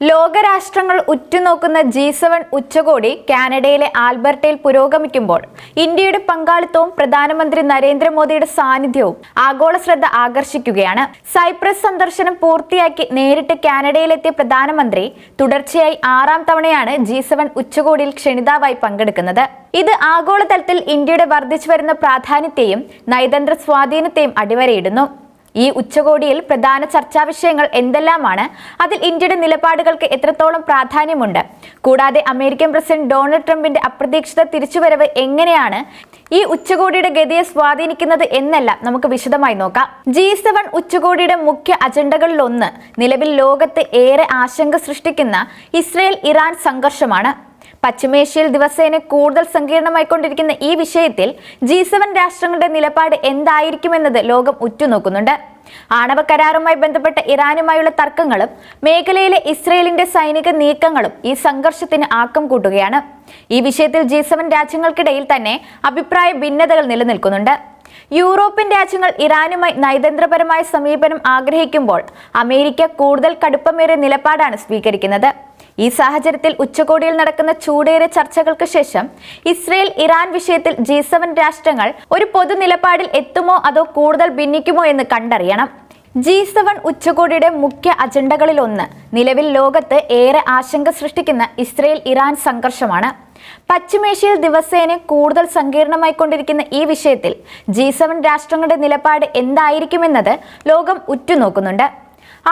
ലോകരാഷ്ട്രങ്ങൾ ഉറ്റുനോക്കുന്ന G seven ഉച്ചകോടി കാനഡയിലെ ആൽബർട്ടയിൽ പുരോഗമിക്കുമ്പോൾ ഇന്ത്യയുടെ പങ്കാളിത്തവും പ്രധാനമന്ത്രി നരേന്ദ്രമോദിയുടെ സാന്നിധ്യവും ആഗോള ശ്രദ്ധ ആകർഷിക്കുകയാണ്. സൈപ്രസ് സന്ദർശനം പൂർത്തിയാക്കി നേരിട്ട് കാനഡയിലെത്തിയ പ്രധാനമന്ത്രി തുടർച്ചയായി ആറാം തവണയാണ് ജി സെവൻ ഉച്ചകോടിയിൽ ക്ഷണിതാവായി പങ്കെടുക്കുന്നത്. ഇത് ആഗോളതലത്തിൽ ഇന്ത്യയുടെ വർദ്ധിച്ചു വരുന്ന പ്രാധാന്യത്തെയും നയതന്ത്ര സ്വാധീനത്തെയും അടിവരയിടുന്നു. ഈ ഉച്ചകോടിയിൽ പ്രധാന ചർച്ചാ വിഷയങ്ങൾ എന്തെല്ലാമാണ്? അതിൽ ഇന്ത്യയുടെ നിലപാടുകൾക്ക് എത്രത്തോളം പ്രാധാന്യമുണ്ട്? കൂടാതെ അമേരിക്കൻ പ്രസിഡന്റ് ഡൊണാൾഡ് ട്രംപിന്റെ അപ്രതീക്ഷിത തിരിച്ചുവരവ് എങ്ങനെയാണ്? ഈ ഉച്ചകോടിയുടെ ഗതിയെ സ്വാധീനിക്കുന്നത് എന്നെല്ലാം നമുക്ക് വിശദമായി നോക്കാം. ജി സെവൻ ഉച്ചകോടിയുടെ മുഖ്യ അജണ്ടകളിലൊന്ന് നിലവിൽ ലോകത്ത് ഏറെ ആശങ്ക സൃഷ്ടിക്കുന്ന ഇസ്രയേൽ ഇറാൻ സംഘർഷമാണ്. പശ്ചിമേഷ്യയിൽ ദിവസേന കൂടുതൽ സങ്കീർണമായിക്കൊണ്ടിരിക്കുന്ന ഈ വിഷയത്തിൽ ജി സെവൻ രാഷ്ട്രങ്ങളുടെ നിലപാട് എന്തായിരിക്കുമെന്നത് ലോകം ഉറ്റുനോക്കുന്നുണ്ട്. ആണവ കരാറുമായി ബന്ധപ്പെട്ട ഇറാനുമായുള്ള തർക്കങ്ങളും മേഖലയിലെ ഇസ്രയേലിന്റെ സൈനിക നീക്കങ്ങളും ഈ സംഘർഷത്തിന് ആക്കം കൂട്ടുകയാണ്. ഈ വിഷയത്തിൽ ജി സെവൻ രാജ്യങ്ങൾക്കിടയിൽ തന്നെ അഭിപ്രായ ഭിന്നതകൾ നിലനിൽക്കുന്നുണ്ട്. യൂറോപ്യൻ രാജ്യങ്ങൾ ഇറാനുമായി നയതന്ത്രപരമായ സമീപനം ആഗ്രഹിക്കുമ്പോൾ അമേരിക്ക കൂടുതൽ കടുപ്പമേറിയ നിലപാടാണ് സ്വീകരിക്കുന്നത്. ഈ സാഹചര്യത്തിൽ ഉച്ചകോടിയിൽ നടക്കുന്ന ചൂടേറിയ ചർച്ചകൾക്ക് ശേഷം ഇസ്രയേൽ ഇറാൻ വിഷയത്തിൽ ജി രാഷ്ട്രങ്ങൾ ഒരു പൊതു നിലപാടിൽ എത്തുമോ അതോ കൂടുതൽ ഭിന്നിക്കുമോ എന്ന് കണ്ടറിയണം. ജി സെവൻ ഉച്ചകോടിയുടെ മുഖ്യ അജണ്ടകളിലൊന്ന് നിലവിൽ ലോകത്ത് ഏറെ ആശങ്ക സൃഷ്ടിക്കുന്ന ഇസ്രയേൽ ഇറാൻ സംഘർഷമാണ്. പശ്ചിമേഷ്യയിൽ ദിവസേന കൂടുതൽ സങ്കീർണമായി കൊണ്ടിരിക്കുന്ന ഈ വിഷയത്തിൽ ജി സെവൻ രാഷ്ട്രങ്ങളുടെ നിലപാട് എന്തായിരിക്കുമെന്നത് ലോകം ഉറ്റുനോക്കുന്നുണ്ട്.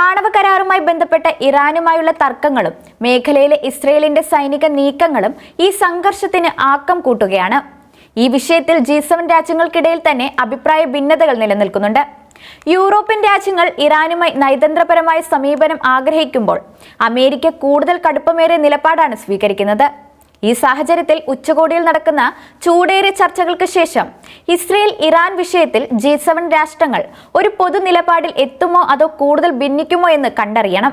ആണവ കരാറുമായി ബന്ധപ്പെട്ട ഇറാനുമായുള്ള തർക്കങ്ങളും മേഖലയിലെ ഇസ്രയേലിന്റെ സൈനിക നീക്കങ്ങളും ഈ സംഘർഷത്തിന് ആക്കം കൂട്ടുകയാണ്. ഈ വിഷയത്തിൽ ജി സെവൻ രാജ്യങ്ങൾക്കിടയിൽ തന്നെ അഭിപ്രായ ഭിന്നതകൾ നിലനിൽക്കുന്നുണ്ട്. യൂറോപ്യൻ രാജ്യങ്ങൾ ഇറാനുമായി നയതന്ത്രപരമായ സമീപനം ആഗ്രഹിക്കുമ്പോൾ അമേരിക്ക കൂടുതൽ കടുപ്പമേറിയ നിലപാടാണ് സ്വീകരിക്കുന്നത്. ഈ സാഹചര്യത്തിൽ ഉച്ചകോടിയിൽ നടക്കുന്ന ചൂടേറിയ ചർച്ചകൾക്ക് ശേഷം ഇസ്രയേൽ ഇറാൻ വിഷയത്തിൽ ജി സെവൻ രാഷ്ട്രങ്ങൾ ഒരു പൊതു നിലപാടിൽ എത്തുമോ അതോ കൂടുതൽ ഭിന്നിക്കുമോ എന്ന് കണ്ടറിയണം.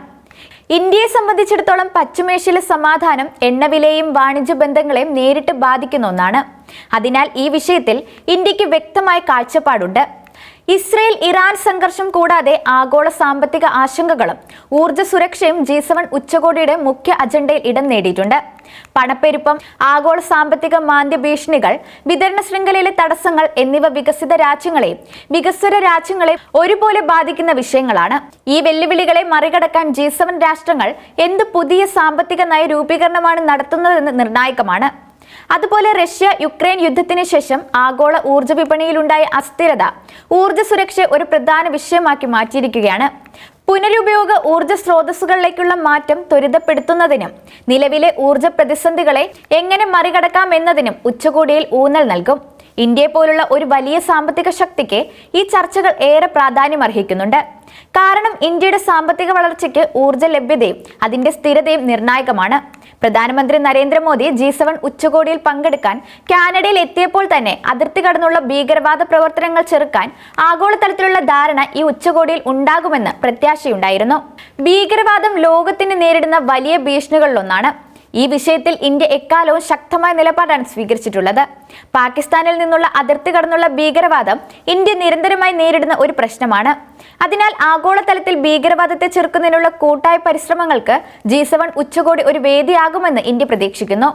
ഇന്ത്യയെ സംബന്ധിച്ചിടത്തോളം പശ്ചിമേഷ്യയിലെ സമാധാനം എണ്ണവിലയും വാണിജ്യ ബന്ധങ്ങളെയും നേരിട്ട് ബാധിക്കുന്ന ഒന്നാണ്. അതിനാൽ ഈ വിഷയത്തിൽ ഇന്ത്യയ്ക്ക് വ്യക്തമായ കാഴ്ചപ്പാടുണ്ട്. ഇസ്രയേൽ ഇറാൻ സംഘർഷം കൂടാതെ ആഗോള സാമ്പത്തിക ആശങ്കകളും ഊർജ സുരക്ഷയും ജി സെവൻ ഉച്ചകോടിയുടെ മുഖ്യ അജണ്ടയിൽ ഇടം നേടിയിട്ടുണ്ട്. പണപ്പെരുപ്പം ആഗോള സാമ്പത്തിക മാന്ദ്യ ഭീഷണികൾ വിതരണ ശൃംഖലയിലെ തടസ്സങ്ങൾ എന്നിവ വികസിത രാജ്യങ്ങളെയും വികസ്വര രാജ്യങ്ങളെയും ഒരുപോലെ ബാധിക്കുന്ന വിഷയങ്ങളാണ്. ഈ വെല്ലുവിളികളെ മറികടക്കാൻ ജി സെവൻ രാഷ്ട്രങ്ങൾ എന്ത് പുതിയ സാമ്പത്തിക നയ രൂപീകരണമാണ് നടത്തുന്നതെന്ന് നിർണായകമാണ്. അതുപോലെ റഷ്യ യുക്രൈൻ യുദ്ധത്തിന് ശേഷം ആഗോള ഊർജ വിപണിയിലുണ്ടായ അസ്ഥിരത ഊർജ സുരക്ഷ ഒരു പ്രധാന വിഷയമാക്കി മാറ്റിയിരിക്കുകയാണ്. പുനരുപയോഗ ഊർജ സ്രോതസ്സുകളിലേക്കുള്ള മാറ്റം ത്വരിതപ്പെടുത്തുന്നതിനും നിലവിലെ ഊർജ പ്രതിസന്ധികളെ എങ്ങനെ മറികടക്കാം എന്നതിനും ഉച്ചകോടിയിൽ ഊന്നൽ നൽകും. ഇന്ത്യയെ പോലുള്ള ഒരു വലിയ സാമ്പത്തിക ശക്തിക്ക് ഈ ചർച്ചകൾ ഏറെ പ്രാധാന്യം അർഹിക്കുന്നുണ്ട് കാരണം ഇന്ത്യയുടെ സാമ്പത്തിക വളർച്ചയ്ക്ക് ഊർജ ലഭ്യതയും അതിന്റെ സ്ഥിരതയും നിർണായകമാണ്. പ്രധാനമന്ത്രി നരേന്ദ്രമോദി ജി സെവൻ ഉച്ചകോടിയിൽ പങ്കെടുക്കാൻ കാനഡയിൽ എത്തിയപ്പോൾ തന്നെ അതിർത്തി കടന്നുള്ള ഭീകരവാദ പ്രവർത്തനങ്ങൾ ചെറുക്കാൻ ആഗോളതലത്തിലുള്ള ധാരണ ഈ ഉച്ചകോടിയിൽ ഉണ്ടാകുമെന്ന് പ്രത്യാശയുണ്ടായിരുന്നു. ഭീകരവാദം ലോകത്തിന് നേരിടുന്ന വലിയ ഭീഷണികളിലൊന്നാണ് ഈ വിഷയത്തിൽ ഇന്ത്യ എക്കാലവും ശക്തമായ നിലപാടാണ് സ്വീകരിച്ചിട്ടുള്ളത്. പാകിസ്ഥാനിൽ നിന്നുള്ള അതിർത്തി കടന്നുള്ള ഭീകരവാദം ഇന്ത്യ നിരന്തരമായി നേരിടുന്ന ഒരു പ്രശ്നമാണ്. അതിനാൽ ആഗോളതലത്തിൽ ഭീകരവാദത്തെ ചെറുക്കുന്നതിനുള്ള കൂട്ടായ പരിശ്രമങ്ങൾക്ക് ജി സെവൻ ഉച്ചകോടി ഒരു വേദിയാകുമെന്ന് ഇന്ത്യ പ്രതീക്ഷിക്കുന്നു.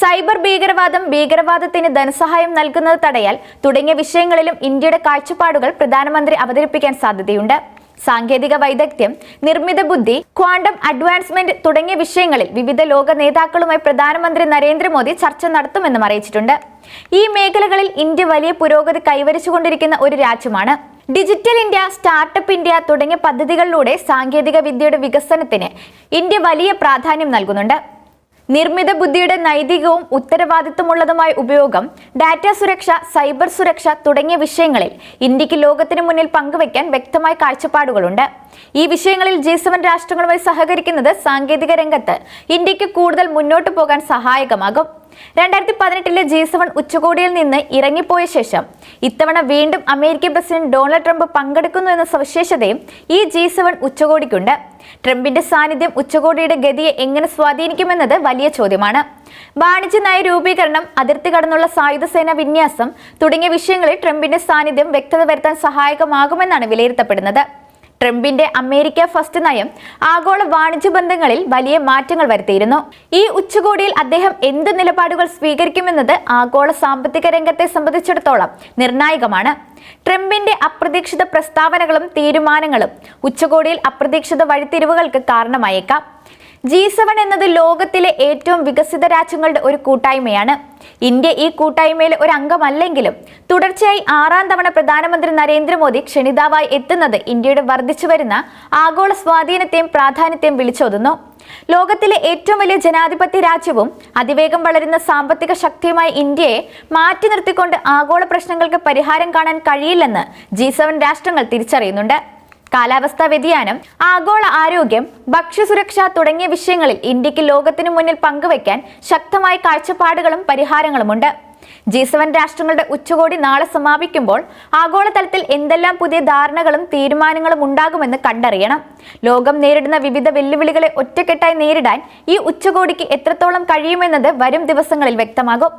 സൈബർ ഭീകരവാദം ഭീകരവാദത്തിന് ധനസഹായം നൽകുന്നത് തടയാൽ തുടങ്ങിയ വിഷയങ്ങളിലും ഇന്ത്യയുടെ കാഴ്ചപ്പാടുകൾ പ്രധാനമന്ത്രി അവതരിപ്പിക്കാൻ സാധ്യതയുണ്ട്. സാങ്കേതിക വൈദഗ്ധ്യം നിർമ്മിത ബുദ്ധി ക്വാണ്ടം അഡ്വാൻസ്മെന്റ് തുടങ്ങിയ വിഷയങ്ങളിൽ വിവിധ ലോക നേതാക്കളുമായി പ്രധാനമന്ത്രി നരേന്ദ്രമോദി ചർച്ച നടത്തുമെന്നും അറിയിച്ചിട്ടുണ്ട്. ഈ മേഖലകളിൽ ഇന്ത്യ വലിയ പുരോഗതി കൈവരിച്ചുകൊണ്ടിരിക്കുന്ന ഒരു രാജ്യമാണ്. ഡിജിറ്റൽ ഇന്ത്യ സ്റ്റാർട്ടപ്പ് ഇന്ത്യ തുടങ്ങിയ പദ്ധതികളിലൂടെ സാങ്കേതിക വിദ്യയുടെ വികസനത്തിന് ഇന്ത്യ വലിയ പ്രാധാന്യം നൽകുന്നുണ്ട്. നിർമ്മിത ബുദ്ധിയുടെ നൈതികവും ഉത്തരവാദിത്വമുള്ളതുമായ ഉപയോഗം ഡാറ്റ സുരക്ഷ സൈബർ സുരക്ഷ തുടങ്ങിയ വിഷയങ്ങളിൽ ഇന്ത്യയ്ക്ക് ലോകത്തിന് മുന്നിൽ പങ്കുവയ്ക്കാൻ വ്യക്തമായ കാഴ്ചപ്പാടുകളുണ്ട്. ഈ വിഷയങ്ങളിൽ ജി സെവൻ രാഷ്ട്രങ്ങളുമായി സഹകരിക്കുന്നത് സാങ്കേതിക രംഗത്ത് ഇന്ത്യയ്ക്ക് കൂടുതൽ മുന്നോട്ട് പോകാൻ സഹായകമാകും. രണ്ടായിരത്തി പതിനെട്ടിലെ ജി സെവൻ ഉച്ചകോടിയിൽ നിന്ന് ഇറങ്ങിപ്പോയ ശേഷം ഇത്തവണ വീണ്ടും അമേരിക്കൻ പ്രസിഡന്റ് ഡൊണാൾഡ് ട്രംപ് പങ്കെടുക്കുന്നു എന്ന സവിശേഷതയും ഈ ജി സെവൻ ഉച്ചകോടിക്കുണ്ട്. ട്രംപിന്റെ സാന്നിധ്യം ഉച്ചകോടിയുടെ ഗതിയെ എങ്ങനെ സ്വാധീനിക്കുമെന്നത് വലിയ ചോദ്യമാണ്. വാണിജ്യ നയ രൂപീകരണം അതിർത്തി കടന്നുള്ള സായുധ സേന വിന്യാസം തുടങ്ങിയ വിഷയങ്ങളിൽ ട്രംപിന്റെ സാന്നിധ്യം വ്യക്തത വരുത്താൻ സഹായകമാകുമെന്നാണ് വിലയിരുത്തപ്പെടുന്നത്. ട്രംപിന്റെ അമേരിക്ക ഫസ്റ്റ് നയം ആഗോള വാണിജ്യ ബന്ധങ്ങളിൽ വലിയ മാറ്റങ്ങൾ വരുത്തിയിരുന്നു. ഈ ഉച്ചകോടിയിൽ അദ്ദേഹം എന്ത് നിലപാടുകൾ സ്വീകരിക്കുമെന്നത് ആഗോള സാമ്പത്തിക രംഗത്തെ സംബന്ധിച്ചിടത്തോളം നിർണായകമാണ്. ട്രംപിന്റെ അപ്രതീക്ഷിത പ്രസ്താവനകളും തീരുമാനങ്ങളും ഉച്ചകോടിയിൽ അപ്രതീക്ഷിത വഴിത്തിരിവുകൾക്ക് കാരണമായേക്കാം. ജി സെവൻ എന്നത് ലോകത്തിലെ ഏറ്റവും വികസിത രാജ്യങ്ങളുടെ ഒരു കൂട്ടായ്മയാണ്. ഇന്ത്യ ഈ കൂട്ടായ്മയിൽ ഒരു അംഗമല്ലെങ്കിലും തുടർച്ചയായി ആറാം തവണ പ്രധാനമന്ത്രി നരേന്ദ്രമോദി ക്ഷണിതാവായി എത്തുന്നത് ഇന്ത്യയുടെ വർദ്ധിച്ചു വരുന്ന ആഗോള സ്വാധീനത്തെയും പ്രാധാന്യത്തെയും വിളിച്ചോതുന്നു. ലോകത്തിലെ ഏറ്റവും വലിയ ജനാധിപത്യ രാജ്യവും അതിവേഗം വളരുന്ന സാമ്പത്തിക ശക്തിയുമായ ഇന്ത്യയെ മാറ്റി നിർത്തിക്കൊണ്ട് ആഗോള പ്രശ്നങ്ങൾക്ക് പരിഹാരം കാണാൻ കഴിയില്ലെന്ന് ജി രാഷ്ട്രങ്ങൾ തിരിച്ചറിയുന്നുണ്ട്. കാലാവസ്ഥാ വ്യതിയാനം ആഗോള ആരോഗ്യം ഭക്ഷ്യസുരക്ഷ തുടങ്ങിയ വിഷയങ്ങളിൽ ഇന്ത്യയ്ക്ക് ലോകത്തിനു മുന്നിൽ പങ്കുവയ്ക്കാൻ ശക്തമായ കാഴ്ചപ്പാടുകളും പരിഹാരങ്ങളുമുണ്ട്. ജി സെവൻ രാഷ്ട്രങ്ങളുടെ ഉച്ചകോടി നാളെ സമാപിക്കുമ്പോൾ ആഗോളതലത്തിൽ എന്തെല്ലാം പുതിയ ധാരണകളും തീരുമാനങ്ങളും ഉണ്ടാകുമെന്ന് കണ്ടറിയണം. ലോകം നേരിടുന്ന വിവിധ വെല്ലുവിളികളെ ഒറ്റക്കെട്ടായി നേരിടാൻ ഈ ഉച്ചകോടിക്ക് എത്രത്തോളം കഴിയുമെന്നത് വരും ദിവസങ്ങളിൽ വ്യക്തമാകും.